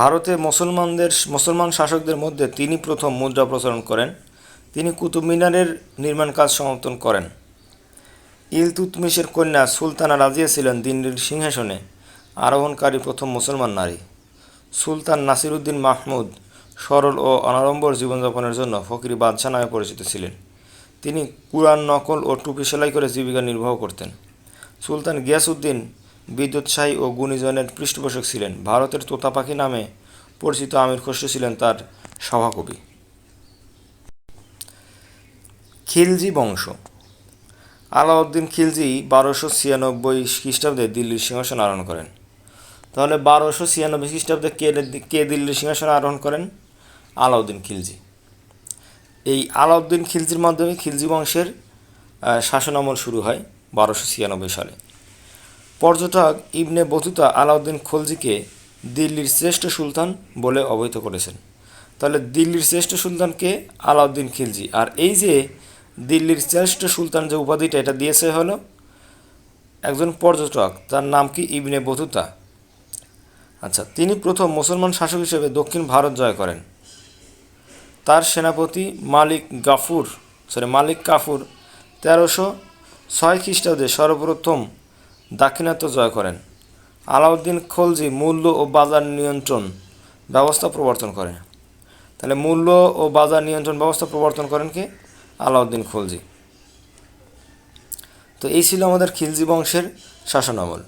ভারতে মুসলমানদের, মুসলমান শাসকদের মধ্যে তিনি প্রথম মুদ্রা প্রচলন করেন। তিনি কুতুব মিনারের নির্মাণ কাজ সমাপন করেন। ইলতুতমিশের কন্যা সুলতানা রাজিয়া ছিলেন দিল্লির সিংহাসনে, আরোহণকারী প্রথম মুসলমান নারী। সুলতান নাসিরুদ্দিন মাহমুদ সরল ও অনাড়ম্বর জীবনযাপনের জন্য ফকিরি বাদশাহ নামে পরিচিত ছিলেন। তিনি কুরআন নকল ও টুপি সেলাই করে জীবিকা নির্বাহ করতেন। সুলতান গিয়াসউদ্দিন বিদ্যুৎসাহী ও গুণীজনের পৃষ্ঠপোষক ছিলেন। ভারতের তোতা পাখি নামে পরিচিত আমির খসরু ছিলেন তার সভাকবি। খিলজি বংশ। আলাউদ্দিন খিলজি বারোশো ছিয়ানব্বই খ্রিস্টাব্দে দিল্লির সিংহাসন আরোহণ করেন। তাহলে বারোশো ছিয়ানব্বই খ্রিস্টাব্দে কে কে দিল্লির সিংহাসন আরোহণ করেন? আলাউদ্দিন খিলজি। এই আলাউদ্দিন খিলজির মাধ্যমে খিলজি বংশের শাসনামল শুরু হয় বারোশো ছিয়ানব্বই সালে। পর্যটক ইবনে বতুতা আলাউদ্দিন খলজিকে দিল্লির শ্রেষ্ঠ সুলতান বলে অবহিত করেছেন। তাহলে দিল্লির শ্রেষ্ঠ সুলতানকে আলাউদ্দিন খিলজি। আর এই যে দিল্লির শ্রেষ্ঠ সুলতান যে উপাধিটা এটা দিয়েছে হলো একজন পর্যটক, তার নাম কি? ইবনে বতুতা। আচ্ছা তিনি প্রথম মুসলমান শাসক হিসেবে দক্ষিণ ভারত জয় করেন। তার সেনাপতি মালিক গাফুর সরি মালিক কাফুর তেরোশো ছয় খ্রিস্টাব্দে সর্বপ্রথম দাক্ষিণাত্য জয় করেন। আলাউদ্দিন খলজি মূল্য ও বাজার নিয়ন্ত্রণ ব্যবস্থা প্রবর্তন করেন। তাহলে মূল্য ও বাজার নিয়ন্ত্রণ ব্যবস্থা প্রবর্তন করেন কে? আলাউদ্দিন খলজি। তো এই ছিল আমাদের খিলজি বংশের শাসনামল